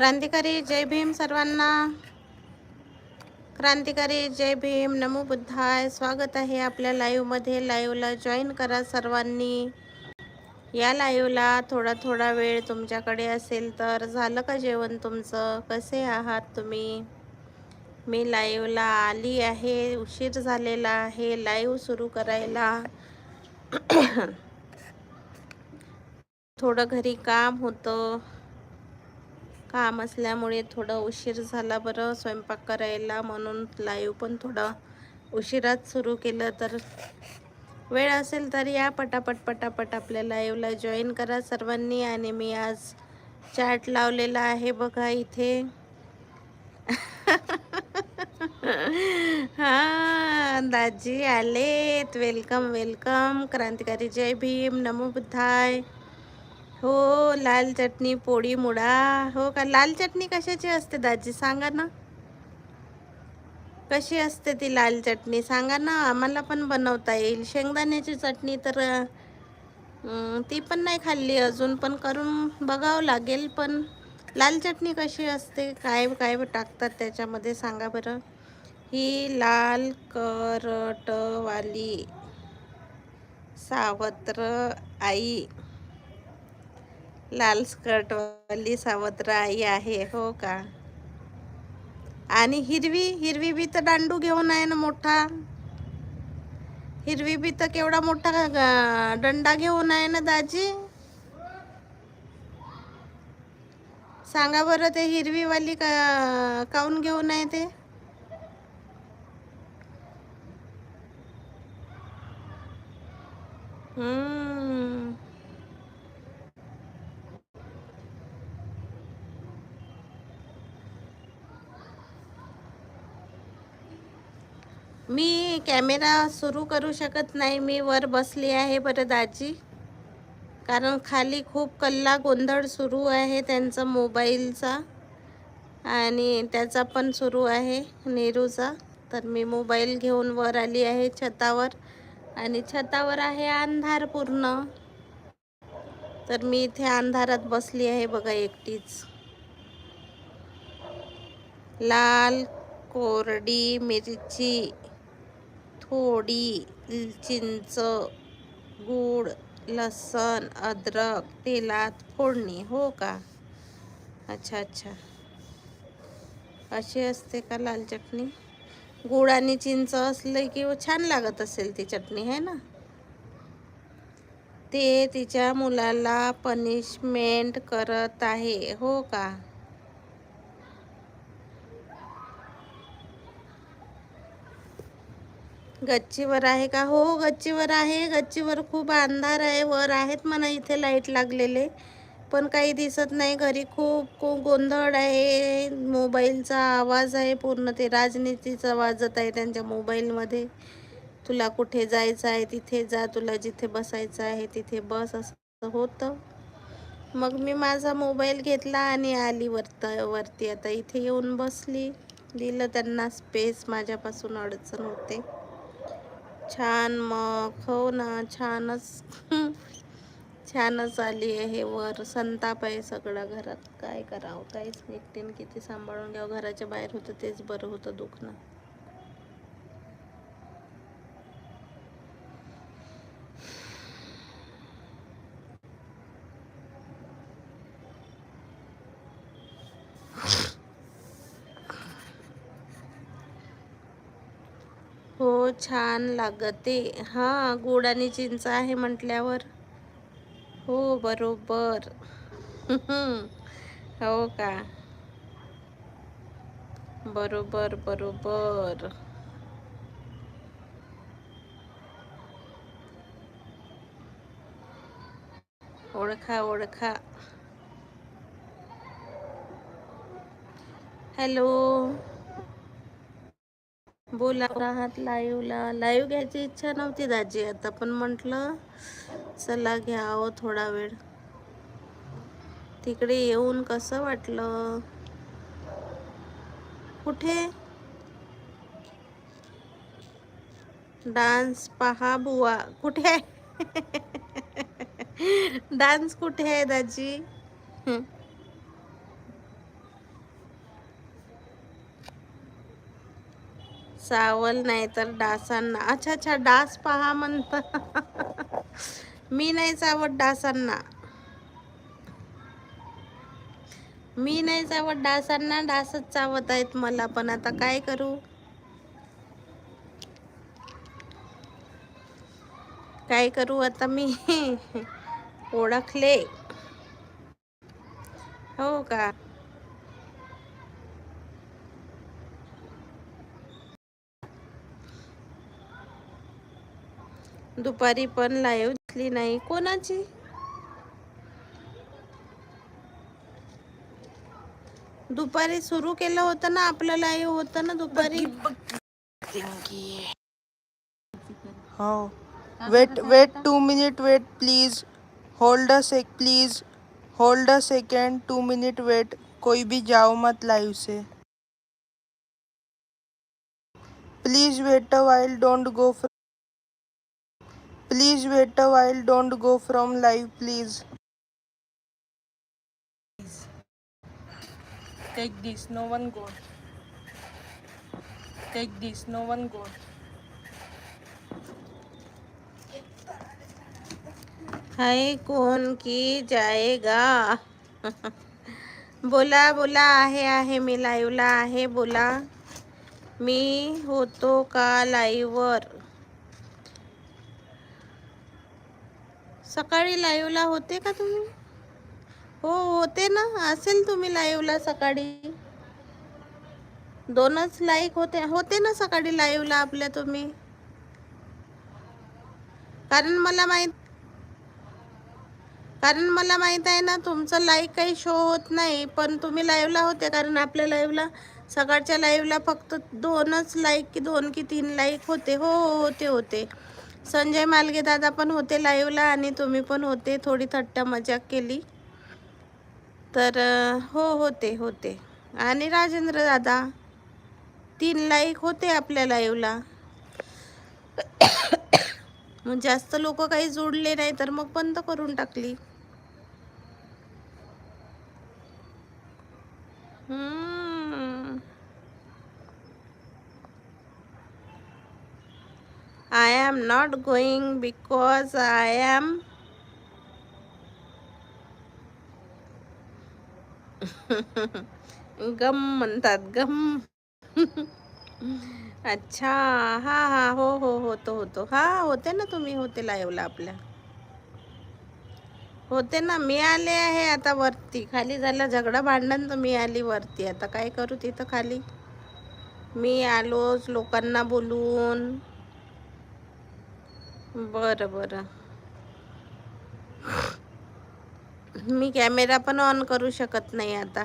क्रांतिकारी जय भीम सर्वांना. क्रांतिकारी जय भीम नमो बुद्धाय. स्वागत आहे आपल्या लाईव्हमध्ये लाईव्हला जॉईन करा सर्वांनी. या लाईव्हला थोडा थोडा वेळ तुमच्याकडे असेल तर झालं का जेवण तुमचं? कसे आहात तुम्ही? मी लाईव्हला आली आहे. उशीर झालेला आहे. लाईव्ह सुरू करायला. थोडं घरी काम होतं. काम असल्यामुळे थोडं उशीर झाला बरं. स्वयंपाक करायला म्हणून लाईव्ह पण थोडं उशिरात सुरू केलं तर वेळ असेल तर या पटापट पटापट आपल्या लाईव्हला जॉईन करा सर्वांनी. आणि मी आज चॅट लावलेला आहे बघा इथे. हा दाजी आलेत. वेलकम वेलकम क्रांतिकारी जय भीम. नमो बुद्धाय. हो लाल चटणी पोळी मुडा हो का? लाल चटणी कशाची असते दाजी? सांगा ना. कशी असते ती लाल चटणी? सांगा ना. आम्हाला पण बनवता येईल. शेंगदाण्याची चटणी तर ती पण नाही खाल्ली अजून पण करून बघावं लागेल. पण लाल चटणी कशी असते? काय काय टाकतात त्याच्यामध्ये सांगा बरं. ही लाल करटवाली सावत्र आई. लाल स्कर्टवाली सावत्र आई आहे हो का? आणि हिरवी हिरवी बी तर दांडू घेऊन आहे ना मोठा. हिरवी बी तर केवढा मोठा दंडा घेऊन आहे ना दाजी? सांगा बरं ते हिरवीवाली का काऊन घेऊन आहे ते? हम्म. मी कॅमेरा सुरू करू शकत नाही. मी वर बसली आहे बरं दाजी कारण खाली खूप कल्ला गोंधळ सुरू आहे त्यांचा मोबाईलचा. आणि त्याचा पण सुरू आहे नेहरूचा तर मी मोबाईल घेऊन वर आली आहे छतावर. आणि छतावर आहे अंधार पूर्ण. तर मी इथे अंधारात बसली आहे बघा एकटीच. लाल कोरडी मिरची थोडी चिंच गूळ लसण अद्रक तेलात फोडणी हो का? अच्छा अच्छा. अशी असते का लाल चटणी? गूळ आणि चिंच असलं की छान लागत असेल ती चटणी आहे ना? ते तिच्या मुलाला पनिशमेंट करत आहे हो का? गच्चीवर आहे का? हो, हो गच्चीवर आहे. गच्चीवर खूप अंधार आहे. वर आहेत म्हणा इथे लाइट लागलेले. पण काही दिसत नाही. घरी खूप खूप गोंधळ आहे. मोबाईलचा आवाज आहे पूर्ण. ते राजनीतीचा वाजत आहे त्यांच्या मोबाईलमध्ये. तुला कुठे जायचं आहे? तिथे जा. तुला जिथे बसायचं आहे तिथे बस. असं होतं. मग मी माझा मोबाईल घेतला आणि आली वरत वरती. आता इथे येऊन बसली. दिलं त्यांना स्पेस माझ्यापासून अडचण होते. छान मग हो ना छानच. छानच आली आहे वर. संताप आहे सगळा घरात. काय करावं? काहीच एकटीने किती सांभाळून घ्यावं? घराच्या बाहेर होतं तेच बरं होतं दुखणं हो छान लागते. हां गुड आणि चिंच आहे म्हटल्यावर. हो बरोबर. हो का? बरोबर बरोबर. ओळखा ओळखा. हॅलो. बोला आहात लाईव्हला लाईव्ह घ्यायची इच्छा नव्हती दाजी आता पण म्हटलं चला घ्यावं थोडा वेळ. तिकडे येऊन कसं वाटलं? कुठे? डान्स पहा बुवा. कुठे? आहे डान्स कुठे आहे दाजी? सावल नाही तर डासांना. अच्छा अच्छा डास पहा म्हणता. मी नाही चावत डासांना. मी नाही चावत डासांना डासच चावत आहेत मला पण आता काय करू? काय करू आता मी? ओळखले. हो का? दुपारी पण लाईव्ह दिसली नाही. कोणाची? दुपारी सुरू केलं होतं ना आपलं लाईव्ह होतं ना दुपारी. हो. Wait wait two minute wait please hold a sec please hold a second two minute wait कोई भी जाओ मत live say. Please wait a while don't go please wait a while don't go from live please take this no one go take this no one go hi कौन की जाएगा? बोला बोला आहे आहे मी लाईव्हला आहे बोला. मी होतो का लाईव्हवर सकाळी लाईव्हला होते का तुम्ही? हो होते ना. असेल तुम्ही लाईव्हला सकाळी. दोनच लाईक होते. होते ना सकाळी लाईव्हला आपल्या तुम्ही? कारण मला माहीत कारण मला माहीत आहे ना तुमचं लाईक काही शो होत नाही पण तुम्ही लाईव्हला होते. कारण आपल्या लाईव्हला सकाळच्या लाईव्हला फक्त दोनच लाईक की दोन की तीन लाईक होते. हो हो होते होते. संजय मालगे दादा पण होते लाईव्हला आणि तुम्ही पण होते. थोडी थट्टा मजाक केली. तर हो होते होते. आणि राजेंद्र दादा तीन लाईक होते आपल्या लाईव्हला मग जास्त लोक काही जोडले नाही तर मग बंद करून टाकली हम्म. I am not going because I am गम म्हणतात गम. अच्छा हा हा हो हो होतो होतो. हा होते ना तुम्ही होते लाईव्हला आपल्या. होते ना मी आले आहे आता वरती. खाली झालं झगडा भांडण तर मी आली वरती. आता काय करू तिथं खाली? मी आलोच लोकांना बोलून. बरं बरं. मी कॅमेरा पण ऑन करू शकत नाही आता.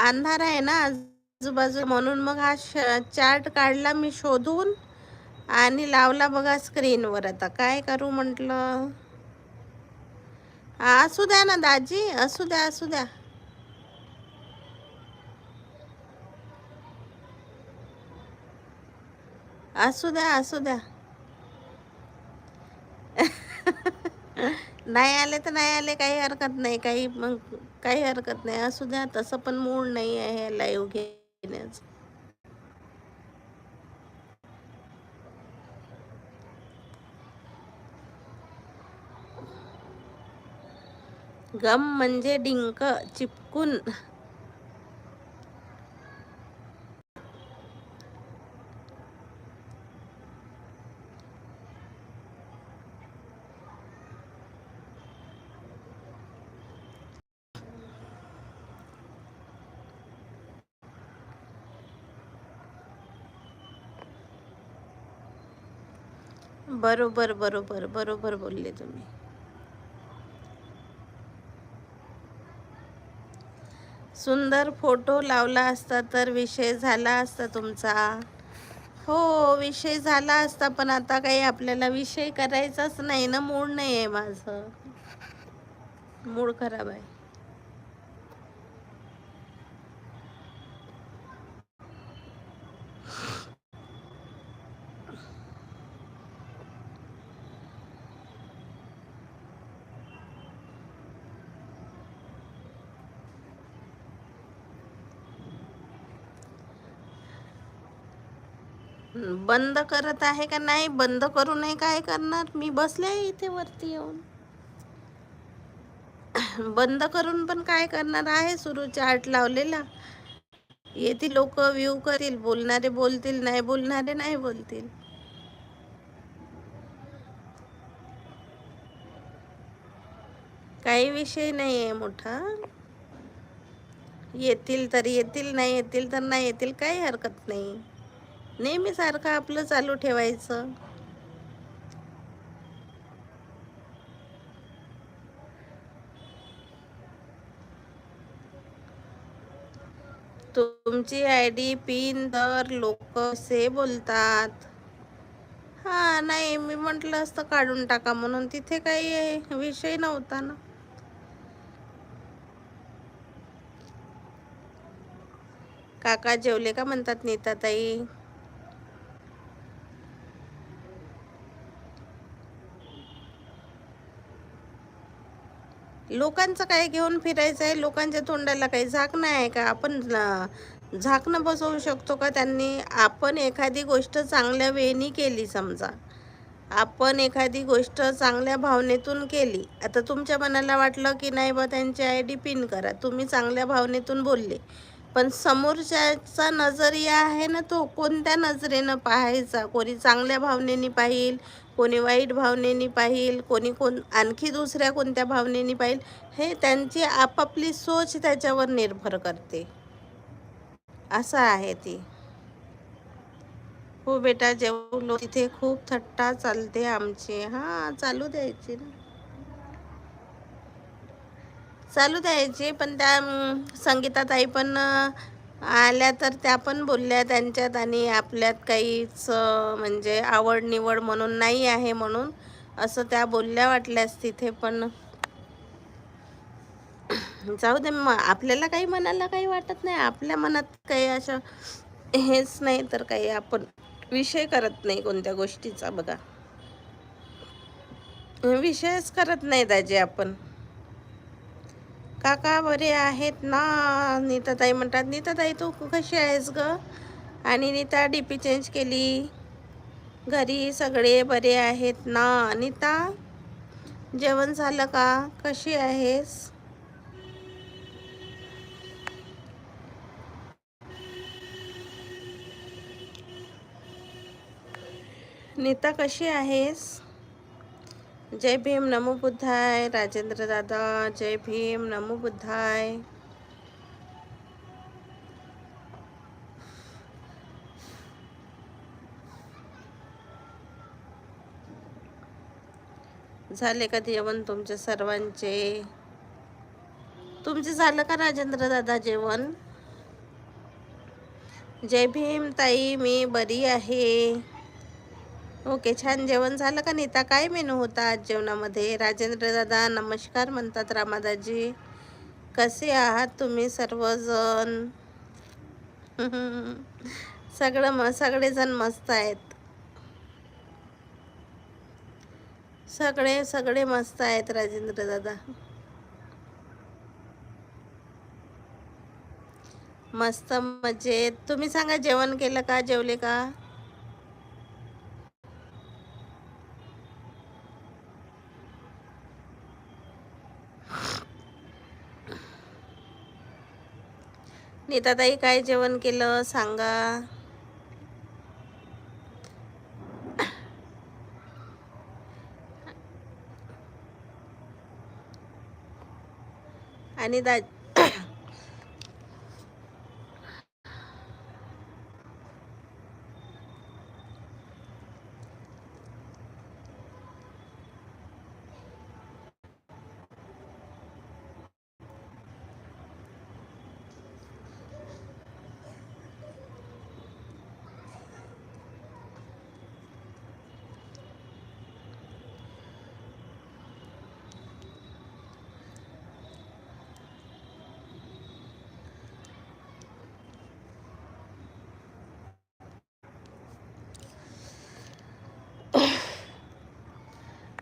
अंधार आहे ना आजूबाजू म्हणून मग हा चार्ट काढला मी शोधून आणि लावला बघा स्क्रीनवर. आता काय करू म्हटलं? असू द्या ना दाजी असू द्या असू द्या. असू द्या असू द्या. नाही आले तर नाही आले काही हरकत नाही काही मग काही हरकत नाही. असू द्या तसं पण मूड नाही आहे लाईव्ह घेण्याचं. गम म्हणजे डिंक चिपकून बरोबर बरोबर बरोबर बोलले तुम्ही. सुंदर फोटो लावला असता तर विषय झाला असता तुमचा? हो विषय झाला असता पण आता काही आपल्याला विषय करायचाच नाही ना मूड नाही आहे माझं. मूड खराब आहे. बंद करत आहे का नाही? बंद करू नये काय करणार? मी बसले आहे इथे वरती येऊन. बंद करून पण काय करणार आहे सुरू? चार्ट लावलेला. येतील लोक व्ह्यू करतील. बोलणारे बोलतील नाही बोलणारे नाही बोलतील. काही विषय नाही आहे मोठा. येतील तर येतील नाही येतील तर नाही येतील काही हरकत नाही. नेहमी सारखं आपलं चालू ठेवायचं. तुमची आय डी पिन तर लोक से बोलतात? हा नाही मी म्हटलं असतं काढून टाका म्हणून. तिथे काही विषय नव्हता ना. काका जेवले का म्हणतात नीताताई? लोकांचं काय घेऊन फिरायचं आहे लोकांच्या तोंडाला काही झाकणं आहे का? आपण झाकणं बसवू शकतो का त्यांनी? आपण एखादी गोष्ट चांगल्या वेळेनी केली समजा. आपण एखादी गोष्ट चांगल्या भावनेतून केली. आता तुमच्या मनाला वाटलं की नाही बा त्यांची आय डी पिन करा. तुम्ही चांगल्या भावनेतून बोलले. पण समोरच्याचा नजरिया आहे ना तो कोणत्या नजरेनं पाहायचा? कोणी चांगल्या भावनेने पाहिल? कोणी वाईट भावनेने पाहिल कोणी कोण आणखी दुसऱ्या कोणत्या भावनेने पाहिल हे त्यांची आपापली सोच त्याच्यावर निर्भर करते. असं आहे ती. हो बेटा जेवलो. तिथे खूप थट्टा चालते आमची. हां चालू द्यायची ना. चालू द्यायची पण त्या संगीताताई पण आल्या तर त्या पण बोलल्या त्यांच्यात आणि आपल्यात काहीच म्हणजे आवड निवड म्हणून नाही आहे म्हणून असं त्या बोलल्या वाटल्यास तिथे पण. जाऊ दे मग आपल्याला काही मनाला काही वाटत नाही. आपल्या मनात काही असं हेच नाही तर काही आपण विषय करत नाही कोणत्या गोष्टीचा बघा. विषयच करत नाही दाजी आपण. काका बरे आहेत ना? नीताताई म्हणतात नीताताई तू कशी आहेस ग? आणि नीता डी पी चेंज केली. घरी सगळे बरे आहेत ना? नीता जेवण झालं का? कशी आहेस? नीता कशी आहेस? जय भीम नमो बुद्धाय. राजेंद्र दादा जय भीम नमो बुद्धाय. झाले का जेवण तुमचे सर्वांचे? तुमचे झालं का राजेंद्र दादा जेवण? जय भीम ताई मी बरी आहे. ओके छान जेवण झालं का नीता? काय मेनू होता आज जेवणामध्ये? राजेंद्र दादा नमस्कार म्हणतात रामादाजी. कसे आहात तुम्ही सर्वजण? सगळं म सगळेजण मस्त आहेत. सगळे सगळे मस्त आहेत राजेंद्र दादा. मस्त मजेत. तुम्ही सांगा जेवण केलं का? जेवले का? नीताताई काय जेवण केलं सांगा. आणि दा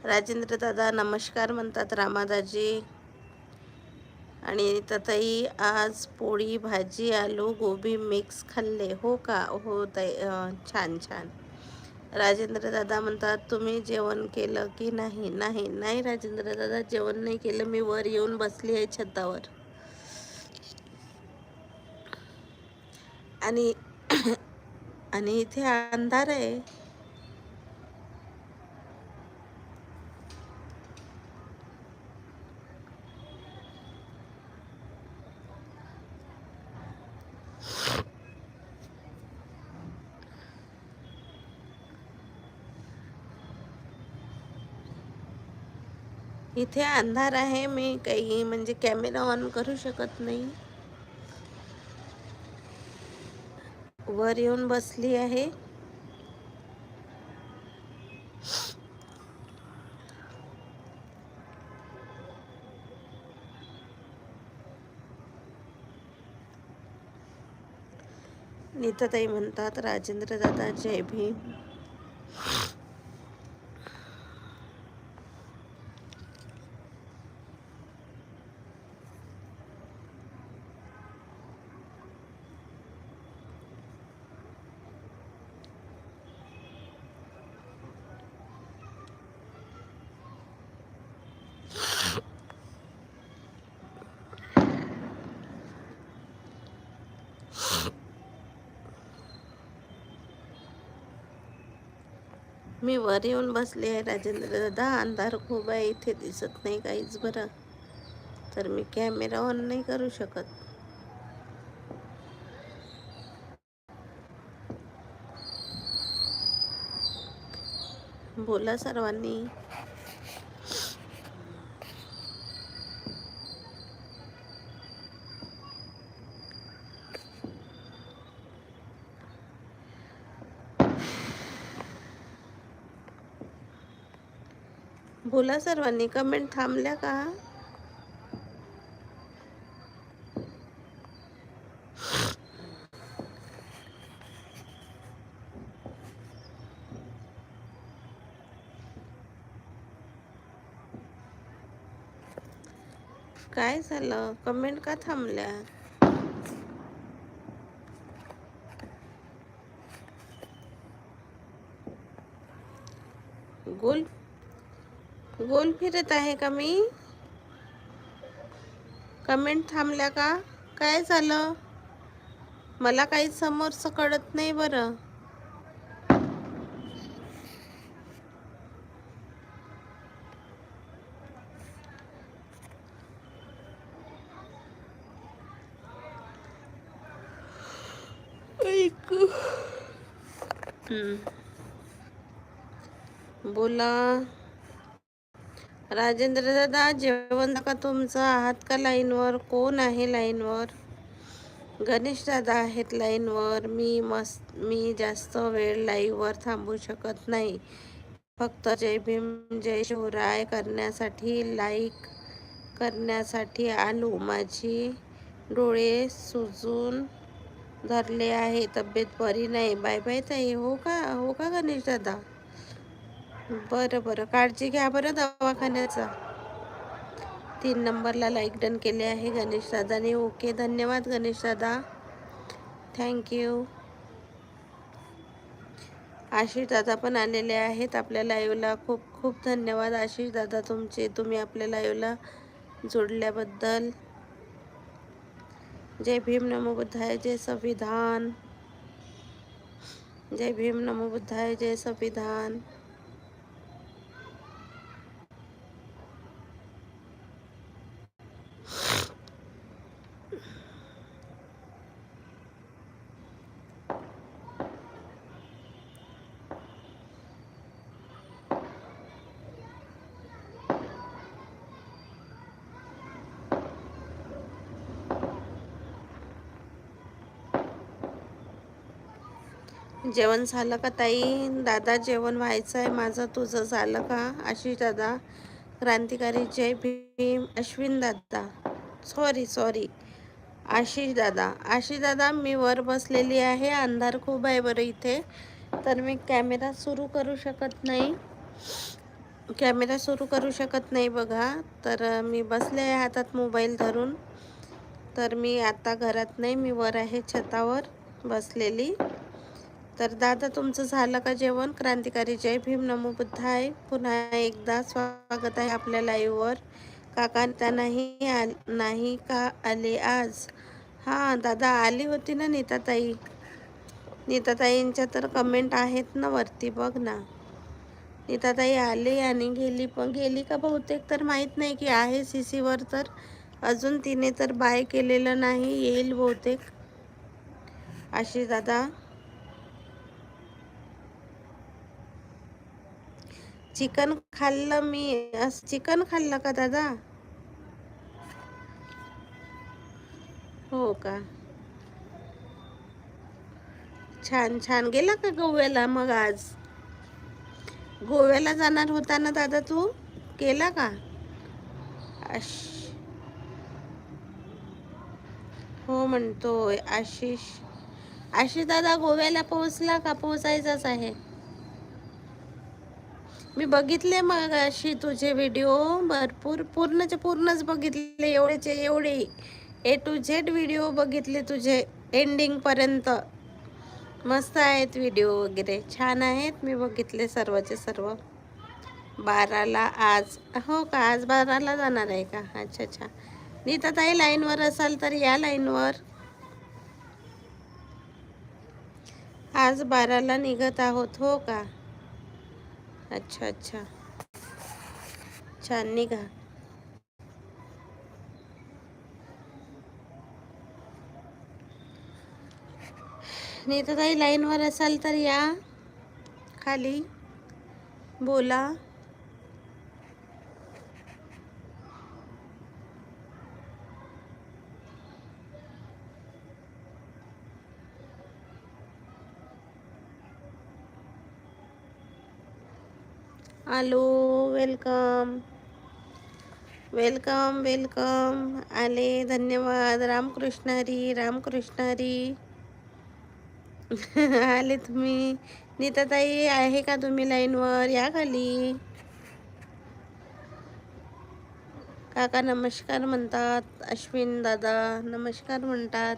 राजेंद्र दादा नमस्कार म्हणतात रामादाजी. आणि तताई आज पोळी भाजी आलू गोबी मिक्स खाल्ले. हो का? हो ताई. छान छान. राजेंद्र दादा म्हणतात तुम्ही जेवण केलं की नाही? नाही नाही राजेंद्र दादा. जेवण नाही केलं. मी वर येऊन बसली आहे छतावर. आणि आणि इथे अंधार आहे. इथे अंधार आहे मी काही म्हणजे कॅमेरा ऑन करू शकत नाही. वर येऊन बसली आहे. नीताताई म्हणतात राजेंद्र दादा जय भीम. मी वर येऊन बसले आहे राजेंद्र दादा. अंधार खूप आहे इथे दिसत नाही काहीच बरं. तर मी कॅमेरा ऑन नाही करू शकत. बोला सर्वांनी. बोला सर्वांनी कमेंट थांबल्या का? काय झालं? कमेंट का थांबल्या गोल गोल फिरत आहे का मी? कमेंट थांबल्या का? काय झालं? मला काही समोरचं कळत नाही बरं. बोला. राजेंद्र दादा जेवण का तुमचं. आहात का लाईनवर? कोण आहे लाईनवर? गणेश दादा आहेत लाईनवर. मी मस्त मी जास्त वेळ लाईव्हवर थांबू शकत नाही. फक्त जय भीम जय शिवराय करण्यासाठी लाईक करण्यासाठी आलो. माझी डोळे सुजून धरले आहे. तब्येत बरी नाही. बाय बाय ताई. हो का? हो का गणेश दादा बरं बरं. काळजी घ्या बरं दवाखान्याचा. तीन नंबरला लाईक डन केले आहे गणेश दादाने ओके धन्यवाद गणेश दादा. थँक्यू आशिष दादा पण आलेले आहेत आपल्या लाईव्हला खूप खूप धन्यवाद आशिष दादा तुमचे. तुम्ही आपल्या लाईव्हला जोडल्याबद्दल. जय भीम नमो बुद्धाय जय संविधान. जय भीम नमो बुद्धाय जय संविधान. जेवण झालं का ताई? दादा जेवण व्हायचं आहे माझं तुझं झालं का? आशिष दादा क्रांतिकारी जय भीम अश्विन दादा. सॉरी सॉरी आशिष दादा. आशिष दादा मी वर बसलेली आहे. अंधार खूप आहे बरं इथे. तर मी कॅमेरा सुरू करू शकत नाही. कॅमेरा सुरू करू शकत नाही बघा. तर मी बसले आहे हातात मोबाईल धरून. तर मी आता घरात नाही. मी वर आहे छतावर बसलेली. तर दादा तुमचं झालं का जेवण? क्रांतिकारी जय भीम नमो बुद्धाय. पुन्हा एकदा स्वागत आहे आपल्या लाईव्हवर काका नाही आल नाही का आले आज? हां दादा आली होती ना नीताताई. नीताताईंच्या तर कमेंट आहेत ना वरती बघ ना. नीताताई आली आणि गेली पण गेली का बहुतेक तर माहीत नाही की आहे सी सीवर तर. अजून तिने तर बाय केलेलं नाही येईल बहुतेक. अशी दादा चिकन खाल्लं मी. असं चिकन खाल्लं का दादा? हो का? छान छान. गेला का गोव्याला मग आज? गोव्याला जाणार होता ना दादा तू? केला का? आश. हो म्हणतोय. आशिष. आशिष दादा गोव्याला पोहोचला का? पोहोचायचाच आहे. मी बघितले मग अशी तुझे व्हिडिओ भरपूर पूर्णचे पूर्णच बघितले एवढेचे एवढे. ए टू झेड व्हिडिओ बघितले तुझे एंडिंगपर्यंत मस्त आहेत व्हिडिओ वगैरे. छान आहेत मी बघितले सर्वचे सर्व. बाराला आज हो का आज बाराला जाणार आहे का? अच्छा अच्छा. नीता ताई लाईनवर असाल तर या लाईनवर आज बाराला निघत आहोत हो का? अच्छा अच्छा. छान निघा. नीताताई लाईनवर असाल तर या. खाली. बोला. हॅलो वेलकम वेलकम वेलकम आले धन्यवाद. रामकृष्णारी रामकृष्णारी आले तुम्ही. नीताताई आहे का तुम्ही लाईनवर? या खाली. काका नमस्कार म्हणतात. अश्विन दादा नमस्कार म्हणतात.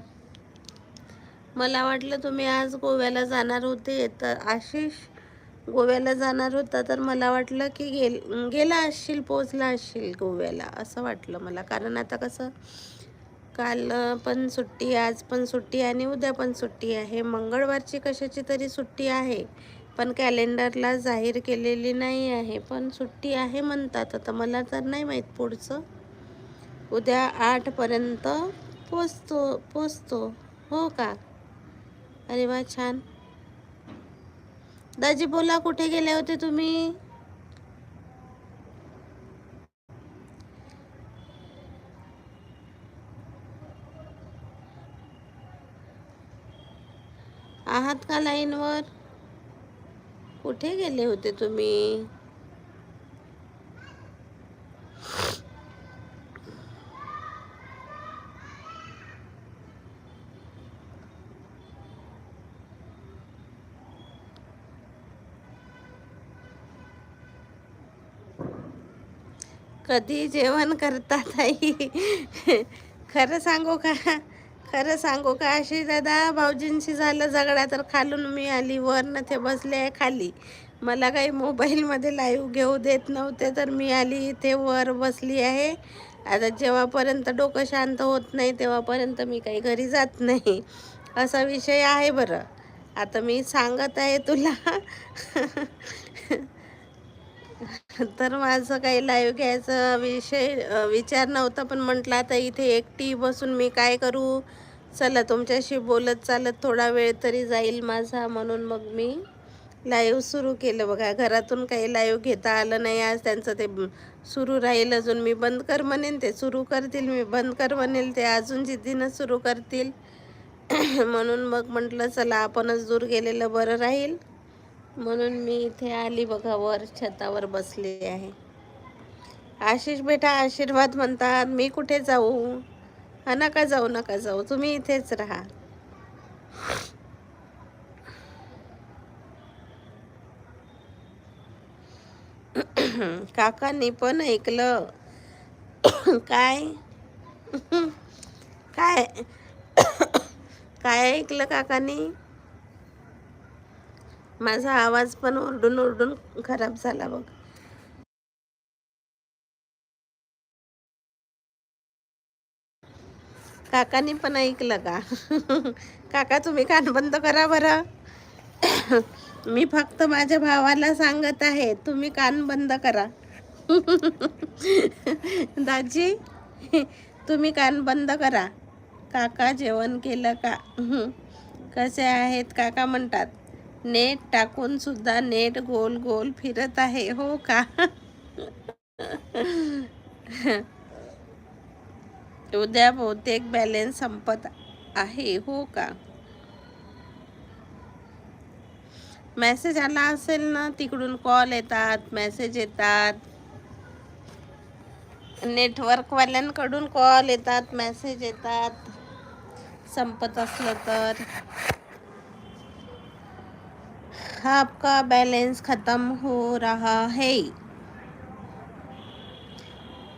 मला वाटलं तुम्ही आज गोव्याला जाणार होते. तर आशिष गोव्याला जाणार होता तर मला वाटलं की गेल गेला असशील पोचला असशील गोव्याला असं वाटलं मला. कारण आता कसं काल पण सुट्टी आज पण सुट्टी आणि उद्या पण सुट्टी आहे. मंगळवारची कशाची तरी सुट्टी आहे पण कॅलेंडरला जाहीर केलेली नाही आहे. पण सुट्टी आहे म्हणतात. आता मला तर नाही माहीत पुढचं. उद्या आठपर्यंत पोचतो पोचतो हो का? अरे वा छान. दाजी बोला कुठे गेले होते तुम्ही? आहात का लाईनवर? कुठे गेले होते तुम्ही? कधी जेवण करतात आई खरं सांगू का? खरं सांगू का? अशी दादा भाऊजींशी झालं झगडा तर खालून मी आली वरनं ते बसले आहे खाली. मला काही मोबाईलमध्ये लाईव्ह घेऊ देत नव्हते तर मी आली इथे वर बसली आहे. आता जेव्हापर्यंत डोकं शांत होत नाही तेव्हापर्यंत मी काही घरी जात नाही. असा विषय आहे बरं. आता मी सांगत आहे तुला. तर माझं काही लाईव्ह घ्यायचं विषय विचार नव्हता पण म्हटलं आता इथे एकटी बसून मी काय करू? चला तुमच्याशी बोलत चालत थोडा वेळ तरी जाईल माझा म्हणून मग मी लाईव्ह सुरू केलं. बघा घरातून काही लाईव्ह घेता आलं नाही. आज त्यांचं ते सुरू राहील अजून. मी बंद कर म्हणेन ते सुरू करतील. मी बंद कर म्हणेल ते अजून जिद्दीनं सुरू करतील. म्हणून मग म्हटलं चला आपणच दूर गेलेलं बरं राहील. म्हणून मी इथे आली बघा वर छतावर बसले आहे. आशिष बेटा आशीर्वाद म्हणतात मी कुठे जाऊ? हा नका जाऊ नका जाऊ. तुम्ही इथेच राहा. काकांनी पण ऐकलं. काय? काय? काय ऐकलं काकांनी? माझा आवाज पण ओरडून ओरडून खराब झाला बघ. काकानी पण ऐकलं का? काका तुम्ही कान बंद करा बरं. मी फक्त माझ्या भावाला सांगत आहे तुम्ही कान बंद करा. दाजी तुम्ही कान बंद करा. काका जेवण केलं का? कसे आहेत? काका म्हणतात नेट टाकून सुद्धा नेट गोल गोल फिरत आहे, हो का? उद्या बहुतेक बॅलन्स संपत आहे, हो का? मेसेज आला असेल ना, तिकडून कॉल येतात मेसेज येतात. नेटवर्कवाल्यांकडून कॉल येतात मेसेज येतात. संपत असलं तर. आपका बैलेंस खत्म हो रहा है।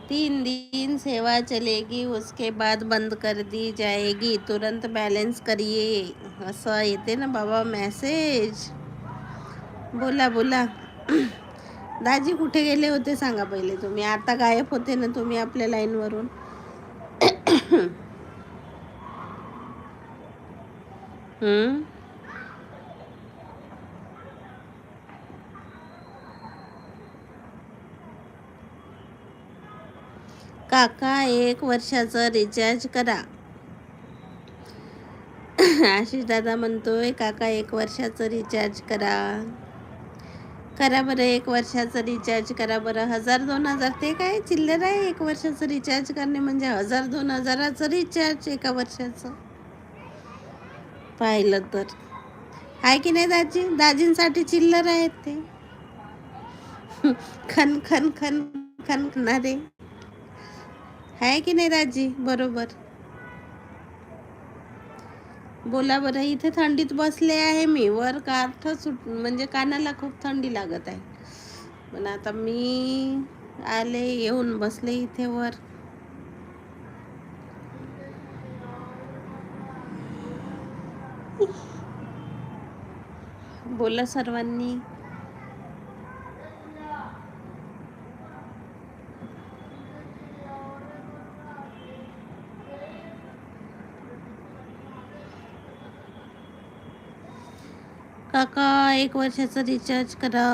तीन दिन सेवा चलेगी उसके बाद बंद कर दी जाएगी। तुरंत बैलेंस करिए। असं येते ना बाबा मेसेज। बोला बोला। दाजी कुठे गेले होते सांगा पहिले तुम्ही? आता गायब होते ना तुम्ही आपल्या लाईनवरून हम्म? काका एक वर्षाचं रिचार्ज करा. आशिष दादा म्हणतोय काका एक वर्षाचं रिचार्ज करा. करा बरं एक वर्षाचं रिचार्ज करा बरं. हजार दोन हजार ते काय चिल्लर आहे एक वर्षाचं रिचार्ज करणे म्हणजे हजार दोन हजाराचं रिचार्ज एका वर्षाचं? पाहिलं तर. आहे की नाही दाजी? दाजींसाठी चिल्लर आहेत ते. खन खन खन खन खणारे आहे की नाही राजी? बरोबर. बोला बरं इथे थंडीत बसले आहे मी. वर काठ सुट म्हणजे कानाला खूप थंडी लागत आहे. पण आता मी आले येऊन बसले इथे वर. बोला सर्वांनी. काका एक वर्षाचं रिचार्ज करा.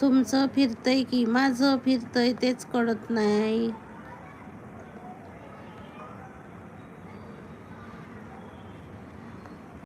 तुमचं फिरतंय की माझं फिरतंय तेच कळत नाही.